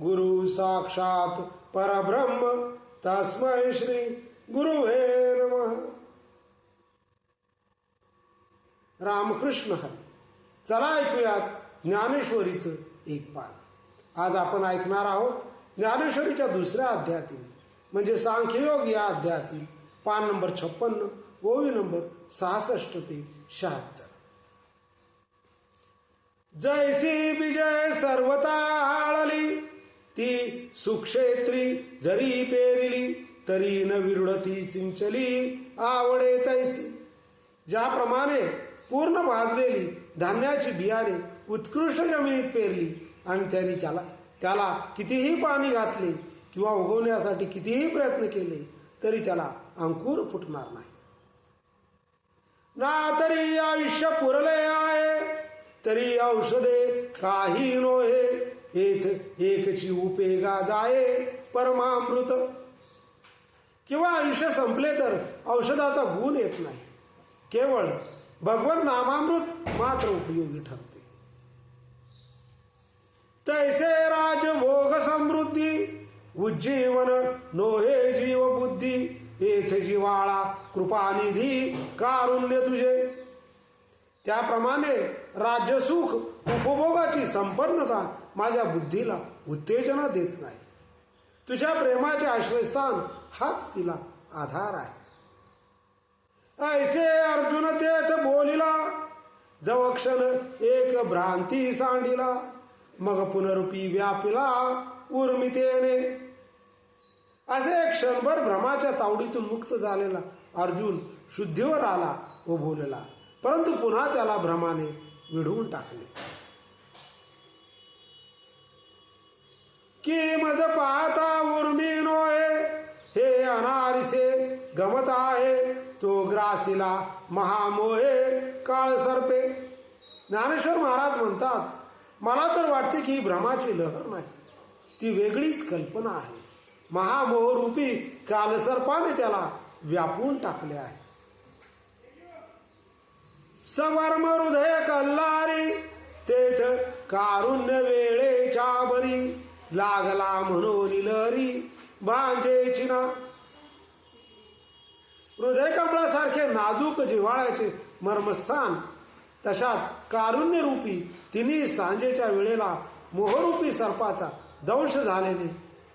गुरु साक्षात परब्रह्म तस्मै श्री गुरुवे नम। रामकृष्ण हरी चला ऐकूयात ज्ञानेश्वरीचं एक पान. आज आपण ऐकणार आहोत ज्ञानेश्वरीच्या दुसऱ्या अध्यायातील म्हणजे सांख्ययोग या अध्यायातील पान नंबर छप्पन्न ओवी नंबर सहासष्ट ते शहात्तर. जयसी विजय सर्वता आळली ती सुक्षेत्री जरी पेरिली तरी न विरुडती सिंचली आवडे तैसी. ज्याप्रमाणे पूर्ण भाजलेली धान्याची बियाणे उत्कृष्ट जमिनीत पेरली आणि त्यांनी त्याला त्याला कितीही पाणी घातले किंवा उगवण्यासाठी कितीही प्रयत्न केले तरी त्याला अंकुर फुटणार नाही. ना तरी आयुष्य पुरले आहे तरी औषधे काही नोहे. येथ एकची उपेगा जाये परमामृत. किंवा आयुष्य संपले तर औषधाचा गुण येत नाही. केवळ भगवान नामामृत मात्र उपयोगी ठरते. तैसे राजभोग समृद्धी उज्जीवन नोहे जीव बुद्धी येथ जिवाळा कृपानिधी कारुण्य तुझे. त्याप्रमाणे राज्यसुख उपभोगाची संपन्नता माझ्या बुद्धीला उत्तेजना देत नाही. तुझ्या प्रेमाचे आश्रयस्थान हाच तिला आधार आहे. ऐसे अर्जुन तेथ बोलिला जवक्षण एक भ्रांती सांडिला मग पुनरुपी व्यापिला उर्मितेने. असे क्षणभर भ्रमाच्या तावडीतून मुक्त झालेला अर्जुन शुद्धीवर आला व बोलला परंतु पुन्हा त्याला भ्रमाने विढवून टाकले. की मज पाहता उर्मी नोहे. हे अनारिसे गमत आहे. तो ग्रासीला महामोहे काळ सर्पे. ज्ञानेश्वर महाराज म्हणतात मला तर वाटते की ही भ्रमाची लहर नाही. ती वेगळीच कल्पना आहे. महामोहरूपी कालसर्पाने त्याला व्यापून टाकले आहे. सवर्म हृदय कल्लारी तेथ कारुण्य वेळेच्या बरी लागला म्हणून लहरी भांजेची ना हृदय कमळासारखे नाजूक जिव्हाळ्याचे मर्मस्थान. तशात कारुण्य रूपी तिन्ही सांजेच्या वेळेला मोहरूपी सर्पाचा दंश झाल्याने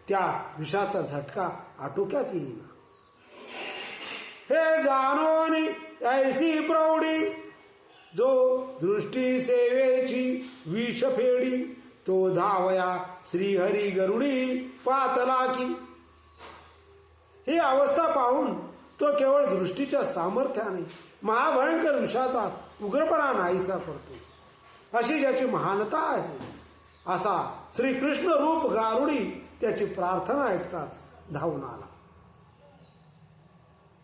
त्या विषाचा झटका आटोक्यात येईना. हे जाणोनी ऐसी प्रौढी जो दृष्टी सेवेची विषफेडी फेडी तो धावया श्रीहरी गरुडी पातला की ही अवस्था पाहून तो केवळ दृष्टीच्या सामर्थ्याने महाभयंकर विषाचा उग्रपणा नाहीसा करतो. अशी ज्याची महानता आहे असा श्रीकृष्ण रूप गारुडी त्याची प्रार्थना ऐकताच धावून आला.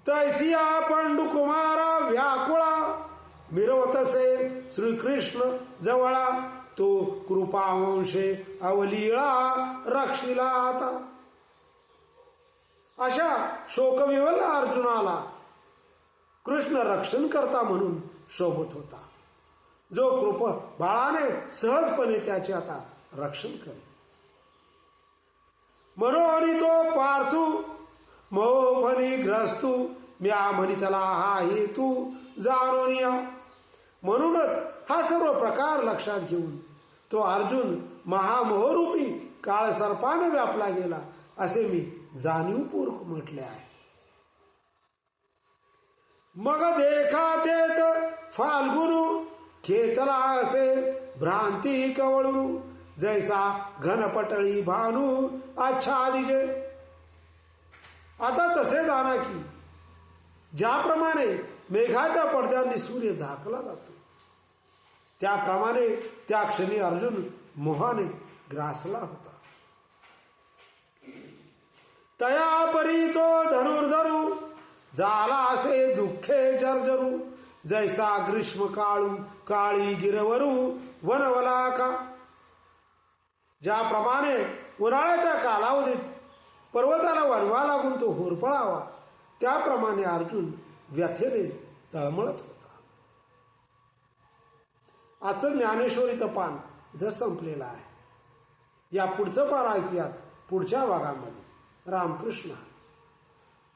तैसिया पंडुकुमारा व्याकुळा मिरवतसे श्रीकृष्ण जवळा. तो कृपावंशे अवलीळा रक्षिला आता. अशा शोकविवल अर्जुनाला कृष्ण रक्षण करता म्हणून शोभत होता. जो कृप बाळाने सहजपणे त्याचे आता रक्षण करे मनोहरी तो पार्थू मोहनी ग्रस्तू म्या म्हणी त्याला हा हेतू जाणून या. म्हणूनच हा सर्व प्रकार लक्षात घेऊन तो अर्जुन महामोहरूपी काळसर्पानं व्यापला गेला असे मी जाणीवपूर्वक म्हटले आहे. मग देखा तेत फाल्गुनु खेतला असे भ्रांती कवळू जैसा घनपटळी भानू आच्छादिजे. आता तसे जाणा की ज्याप्रमाणे मेघाच्या पडद्यांनी सूर्य झाकला जातो. त्याप्रमाणे त्या क्षणी अर्जुन मोहाने ग्रासला होता. तया परी तो धनुर्धरू झाला असे दुःखे जर्जरू जैसा ग्रीष्म काळू काळी गिरवरू वनवला का ज्याप्रमाणे उन्हाळ्याच्या कालावधीत पर्वताला वनवा लागून तो होरपळावा त्याप्रमाणे अर्जुन व्यथेने तळमळत होता. आजचं ज्ञानेश्वरीचं पान इथं संपलेलं आहे. या पुढचं पान ऐकूयात पुढच्या भागामध्ये. रामकृष्ण.